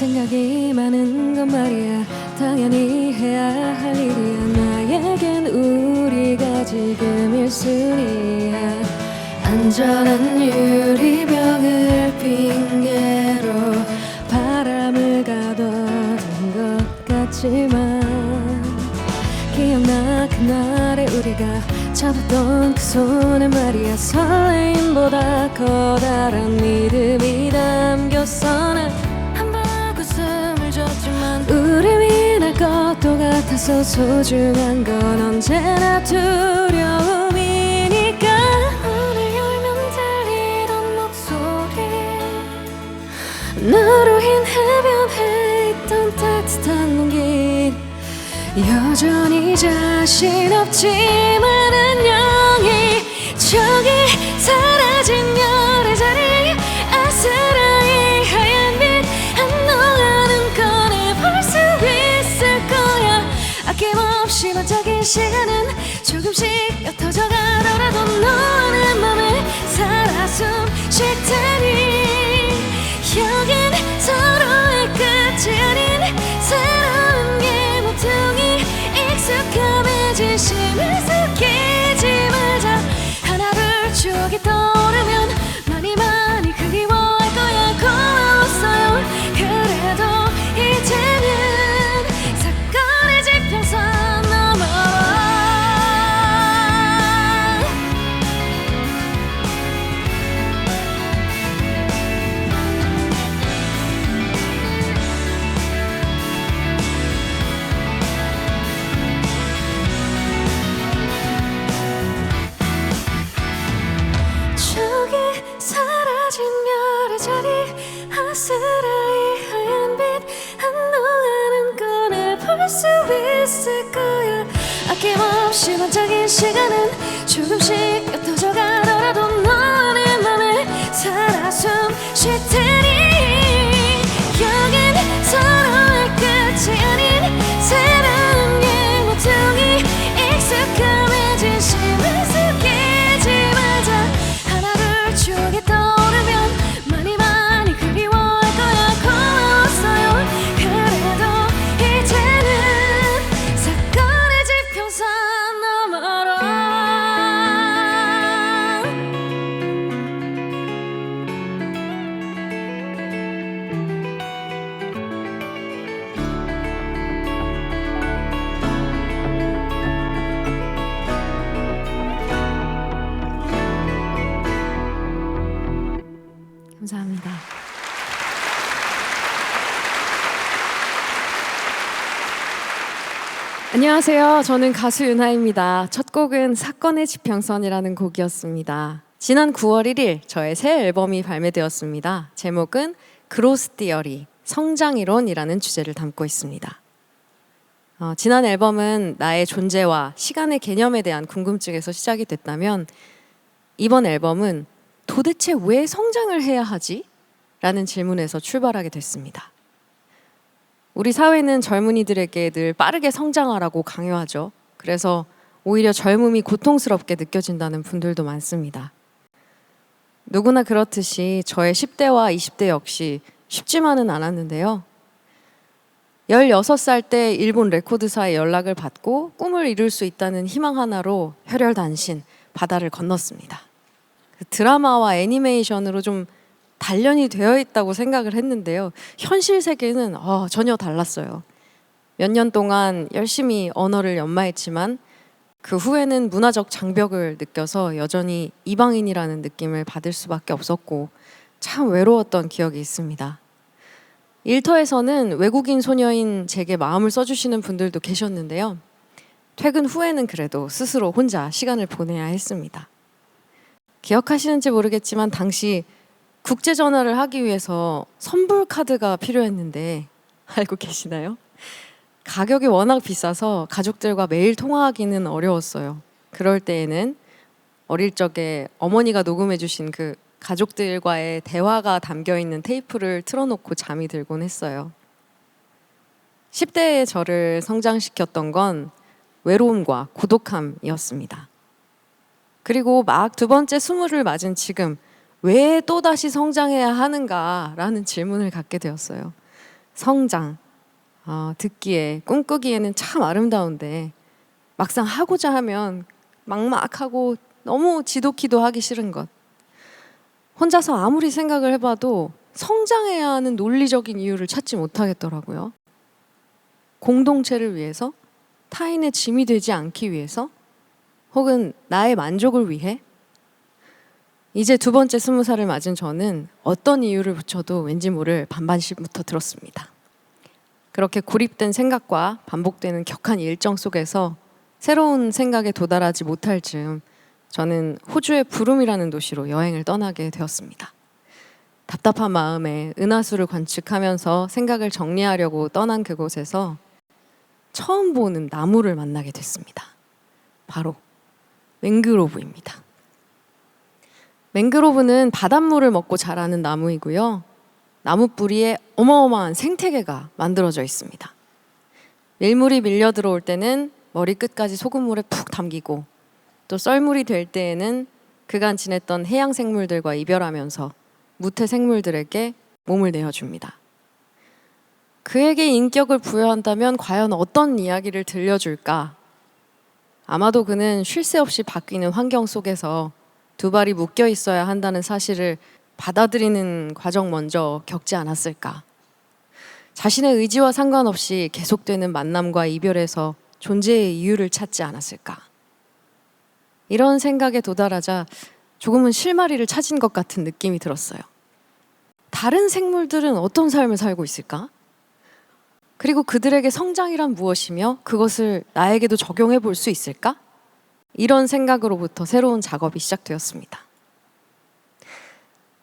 생각이 많은 건 말이야. 당연히 해야 할 일이야. 나에겐 우리가 지금 1순위야. 안전한 유리병을 핑계로 바람을 가둬둔 것 같지만 기억나 그날의 우리가 잡았던 그 손에 말이야. 설레임보다 커다란 믿음 같아서 소중한 건 언제나 두려움이니까. 오늘 열면 들리던 목소리. 너로 인 해변에 있던 따뜻한 공기. 여전히 자신 없지만 안녕히 저기 사라진 시간은 조금씩 옅어져 가더라도 너는 맘에 살아 숨쉴 테니 아낌없이 반짝인 시간은 조금씩 옅어져 가더라도 너의 맘에 살아 숨쉴 테니 안녕하세요. 저는 가수 윤하입니다. 첫 곡은 사건의 지평선이라는 곡이었습니다. 지난 9월 1일 저의 새 앨범이 발매되었습니다. 제목은 그로스 디어리 성장이론이라는 주제를 담고 있습니다. 어, 지난 앨범은 나의 존재와 시간의 개념에 대한 궁금증에서 시작이 됐다면 이번 앨범은 도대체 왜 성장을 해야 하지? 라는 질문에서 출발하게 됐습니다. 우리 사회는 젊은이들에게 늘 빠르게 성장하라고 강요하죠. 그래서 오히려 젊음이 고통스럽게 느껴진다는 분들도 많습니다. 누구나 그렇듯이 저의 10대와 20대 역시 쉽지만은 않았는데요. 16살 때 일본 레코드사의 연락을 받고 꿈을 이룰 수 있다는 희망 하나로 혈혈단신 바다를 건넜습니다. 그 드라마와 애니메이션으로 좀 단련이 되어 있다고 생각을 했는데요. 현실 세계는 어, 전혀 달랐어요. 몇 년 동안 열심히 언어를 연마했지만 그 후에는 문화적 장벽을 느껴서 여전히 이방인이라는 느낌을 받을 수밖에 없었고 참 외로웠던 기억이 있습니다. 일터에서는 외국인 소녀인 제게 마음을 써주시는 분들도 계셨는데요. 퇴근 후에는 그래도 스스로 혼자 시간을 보내야 했습니다. 기억하시는지 모르겠지만 당시 국제 전화를 하기 위해서 선불 카드가 필요했는데 알고 계시나요? 가격이 워낙 비싸서 가족들과 매일 통화하기는 어려웠어요. 그럴 때에는 어릴 적에 어머니가 녹음해 주신 그 가족들과의 대화가 담겨 있는 테이프를 틀어놓고 잠이 들곤 했어요. 10대의 저를 성장시켰던 건 외로움과 고독함이었습니다. 그리고 막 두 번째 스물을 맞은 지금 왜 또다시 성장해야 하는가라는 질문을 갖게 되었어요. 성장, 어, 듣기에 꿈꾸기에는 참 아름다운데 막상 하고자 하면 막막하고 너무 지독히도 하기 싫은 것. 혼자서 아무리 생각을 해봐도 성장해야 하는 논리적인 이유를 찾지 못하겠더라고요. 공동체를 위해서, 타인의 짐이 되지 않기 위해서, 혹은 나의 만족을 위해. 이제 두 번째 스무 살을 맞은 저는 어떤 이유를 붙여도 왠지 모를 반반씩부터 들었습니다. 그렇게 고립된 생각과 반복되는 격한 일정 속에서 새로운 생각에 도달하지 못할 즈음 저는 호주의 부름이라는 도시로 여행을 떠나게 되었습니다. 답답한 마음에 은하수를 관측하면서 생각을 정리하려고 떠난 그곳에서 처음 보는 나무를 만나게 됐습니다. 바로 맹그로브입니다. 맹그로브는 바닷물을 먹고 자라는 나무이고요. 나무 뿌리에 어마어마한 생태계가 만들어져 있습니다. 밀물이 밀려 들어올 때는 머리 끝까지 소금물에 푹 담기고 또 썰물이 될 때에는 그간 지냈던 해양 생물들과 이별하면서 무태 생물들에게 몸을 내어줍니다. 그에게 인격을 부여한다면 과연 어떤 이야기를 들려줄까? 아마도 그는 쉴 새 없이 바뀌는 환경 속에서 두 발이 묶여 있어야 한다는 사실을 받아들이는 과정 먼저 겪지 않았을까? 자신의 의지와 상관없이 계속되는 만남과 이별에서 존재의 이유를 찾지 않았을까? 이런 생각에 도달하자 조금은 실마리를 찾은 것 같은 느낌이 들었어요. 다른 생물들은 어떤 삶을 살고 있을까? 그리고 그들에게 성장이란 무엇이며 그것을 나에게도 적용해 볼 수 있을까? 이런 생각으로부터 새로운 작업이 시작되었습니다.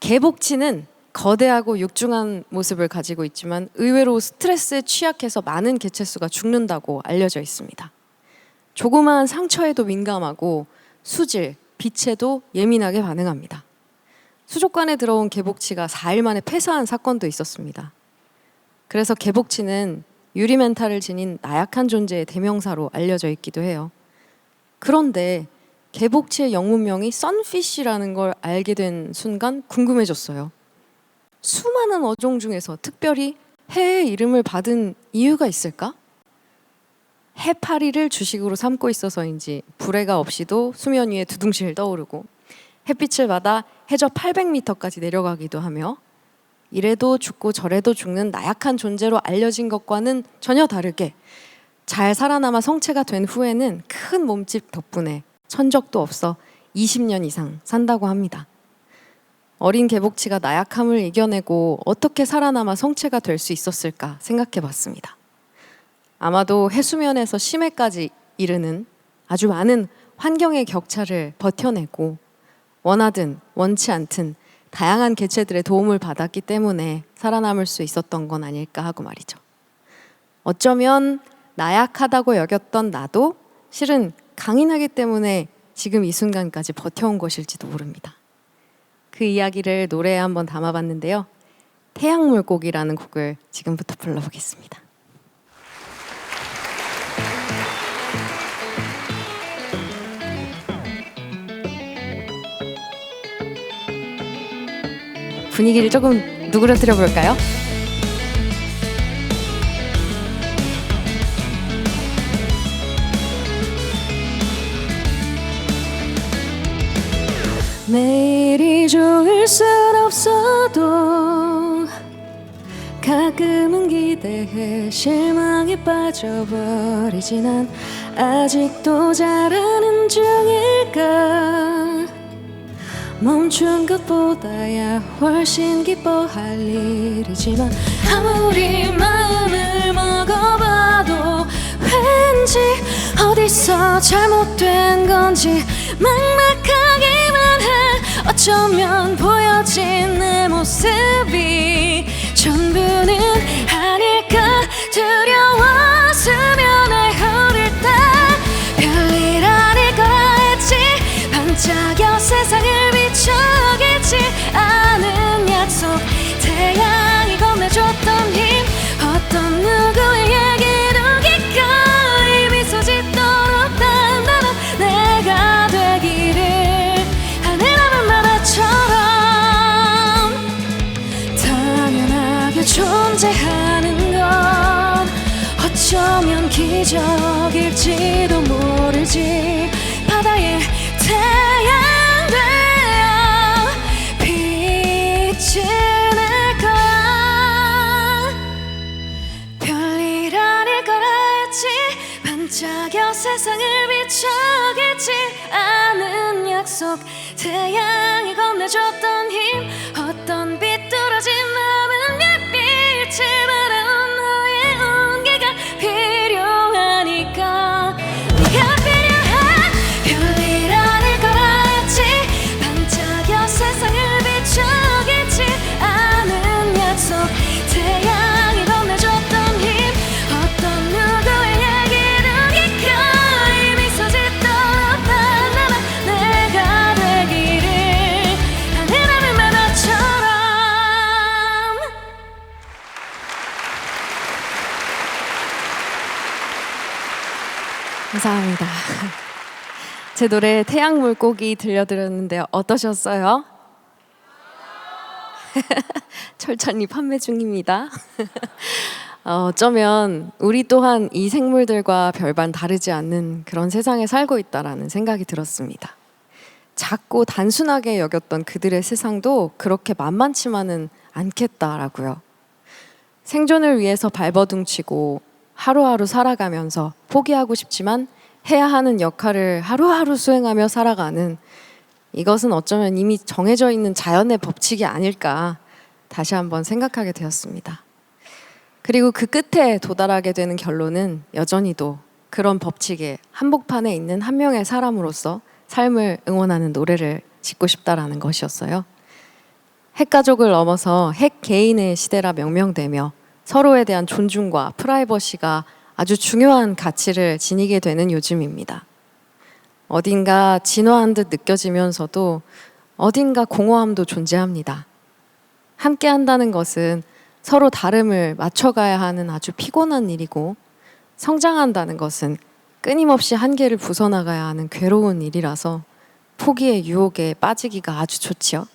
개복치는 거대하고 육중한 모습을 가지고 있지만 의외로 스트레스에 취약해서 많은 개체수가 죽는다고 알려져 있습니다. 조그마한 상처에도 민감하고 수질, 빛에도 예민하게 반응합니다. 수족관에 들어온 개복치가 4일 만에 폐사한 사건도 있었습니다. 그래서 개복치는 유리멘탈을 지닌 나약한 존재의 대명사로 알려져 있기도 해요. 그런데 개복치의 영문명이 선피쉬라는 걸 알게 된 순간 궁금해졌어요. 수많은 어종 중에서 특별히 해의 이름을 받은 이유가 있을까? 해파리를 주식으로 삼고 있어서인지 불해가 없이도 수면 위에 두둥실 떠오르고 햇빛을 받아 해저 800m까지 내려가기도 하며 이래도 죽고 저래도 죽는 나약한 존재로 알려진 것과는 전혀 다르게 잘 살아남아 성체가 된 후에는 큰 몸집 덕분에 천적도 없어 20년 이상 산다고 합니다. 어린 개복치가 나약함을 이겨내고 어떻게 살아남아 성체가 될 수 있었을까 생각해 봤습니다. 아마도 해수면에서 심해까지 이르는 아주 많은 환경의 격차를 버텨내고 원하든 원치 않든 다양한 개체들의 도움을 받았기 때문에 살아남을 수 있었던 건 아닐까 하고 말이죠. 어쩌면 나약하다고 여겼던 나도 실은 강인하기 때문에 지금 이 순간까지 버텨온 것일지도 모릅니다. 그 이야기를 노래에 한번 담아봤는데요. 태양물고기라는 곡을 지금부터 불러보겠습니다. 분위기를 조금 누그러뜨려 볼까요? 좋을 순 없어도 가끔은 기대해 실망에 빠져버리지 난 아직도 잘하는 중일까? 멈춘 것보다야 훨씬 기뻐할 일이지만 아무리 마음을 먹어봐도 왠지 어디서 잘못된 건지 막막하기만 해 어쩌면 보여진 내 모습이 전부는 아닐까? 두려워 수면에 흐를 때 별일 아닐 거라 했지. 반짝여 세상을 비춰겠지 반짝여 세상을 비춰겠지 않은 약속. 태양이 건네줬던 힘 어떤 비뚤어진 제 노래 태양 물고기 들려드렸는데 어떠셨어요? 철찬이 판매 중입니다. 어, 어쩌면 우리 또한 이 생물들과 별반 다르지 않는 그런 세상에 살고 있다라는 생각이 들었습니다. 작고 단순하게 여겼던 그들의 세상도 그렇게 만만치만은 않겠다라고요. 생존을 위해서 발버둥치고 하루하루 살아가면서 포기하고 싶지만 해야 하는 역할을 하루하루 수행하며 살아가는 이것은 어쩌면 이미 정해져 있는 자연의 법칙이 아닐까 다시 한번 생각하게 되었습니다. 그리고 그 끝에 도달하게 되는 결론은 여전히도 그런 법칙의 한복판에 있는 한 명의 사람으로서 삶을 응원하는 노래를 짓고 싶다라는 것이었어요. 핵가족을 넘어서 핵 개인의 시대라 명명되며 서로에 대한 존중과 프라이버시가 아주 중요한 가치를 지니게 되는 요즘입니다. 어딘가 진화한 듯 느껴지면서도 어딘가 공허함도 존재합니다. 함께 한다는 것은 서로 다름을 맞춰가야 하는 아주 피곤한 일이고 성장한다는 것은 끊임없이 한계를 부숴나가야 하는 괴로운 일이라서 포기의 유혹에 빠지기가 아주 좋지요.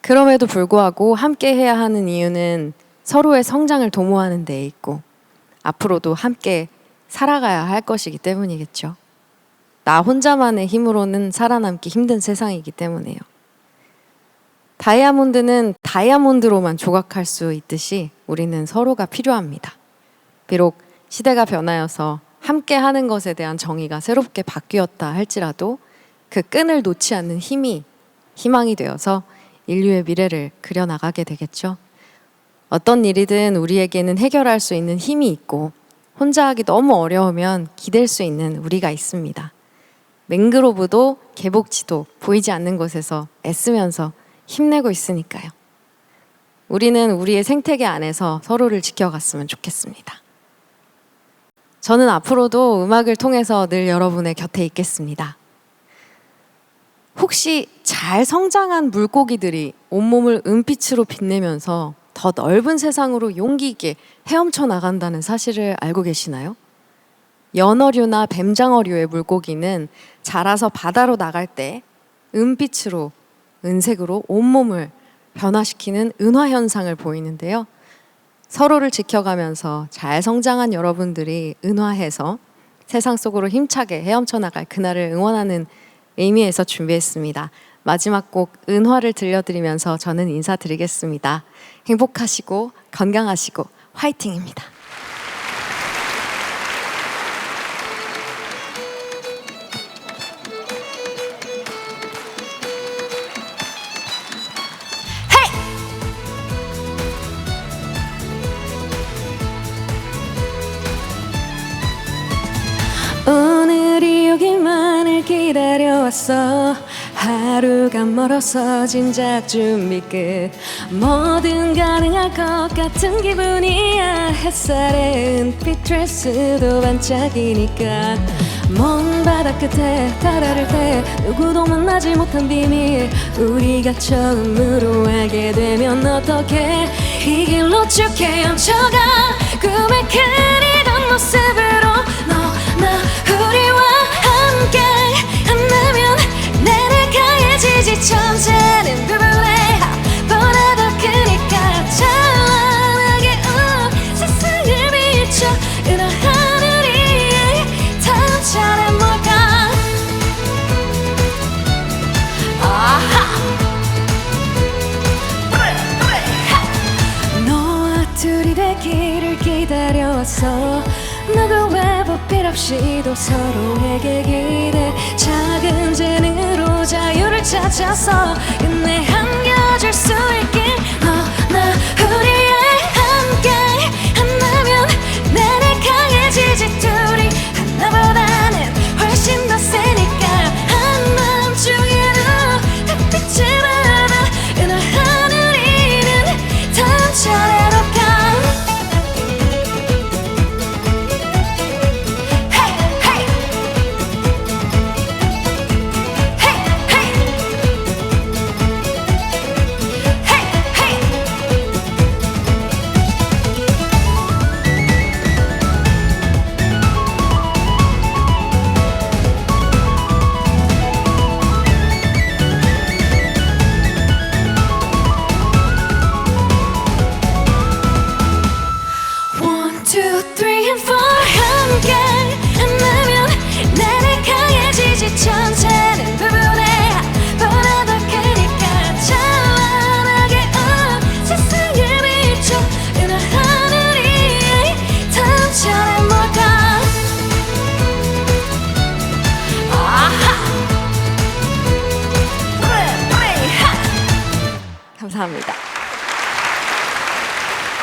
그럼에도 불구하고 함께 해야 하는 이유는 서로의 성장을 도모하는 데 있고 앞으로도 함께 살아가야 할 것이기 때문이겠죠. 나 혼자만의 힘으로는 살아남기 힘든 세상이기 때문에요. 다이아몬드는 다이아몬드로만 조각할 수 있듯이 우리는 서로가 필요합니다. 비록 시대가 변하여서 함께 하는 것에 대한 정의가 새롭게 바뀌었다 할지라도 그 끈을 놓지 않는 힘이 희망이 되어서 인류의 미래를 그려나가게 되겠죠. 어떤 일이든 우리에게는 해결할 수 있는 힘이 있고 혼자 하기 너무 어려우면 기댈 수 있는 우리가 있습니다. 맹그로브도 개복치도 보이지 않는 곳에서 애쓰면서 힘내고 있으니까요. 우리는 우리의 생태계 안에서 서로를 지켜갔으면 좋겠습니다. 저는 앞으로도 음악을 통해서 늘 여러분의 곁에 있겠습니다. 혹시 잘 성장한 물고기들이 온몸을 은빛으로 빛내면서 더 넓은 세상으로 용기 있게 헤엄쳐 나간다는 사실을 알고 계시나요? 연어류나 뱀장어류의 물고기는 자라서 바다로 나갈 때 은빛으로 은색으로 온몸을 변화시키는 은화 현상을 보이는데요. 서로를 지켜가면서 잘 성장한 여러분들이 은화해서 세상 속으로 힘차게 헤엄쳐 나갈 그날을 응원하는 의미에서 준비했습니다. 마지막 곡 은화를 들려드리면서 저는 인사드리겠습니다. 행복하시고 건강하시고 화이팅입니다. 오늘이 오기만을 기다려왔어 하루가 멀어서 진작 준비 끝. 뭐든 가능할 것 같은 기분이야. 햇살에 은빛 드레스도 반짝이니까. 먼 바다 끝에 달아를 때 누구도 만나지 못한 비밀. 우리가 처음으로 알게 되면 어떡해? 이 길로 쭉 헤엄쳐가. 꿈에 그리던 모습으로 너나 우리와 지 지천재 일 없이도 서로에게 기대. 작은 재능으로 자유를 찾아서 끝내 안겨줄 수 있게. 감사합니다.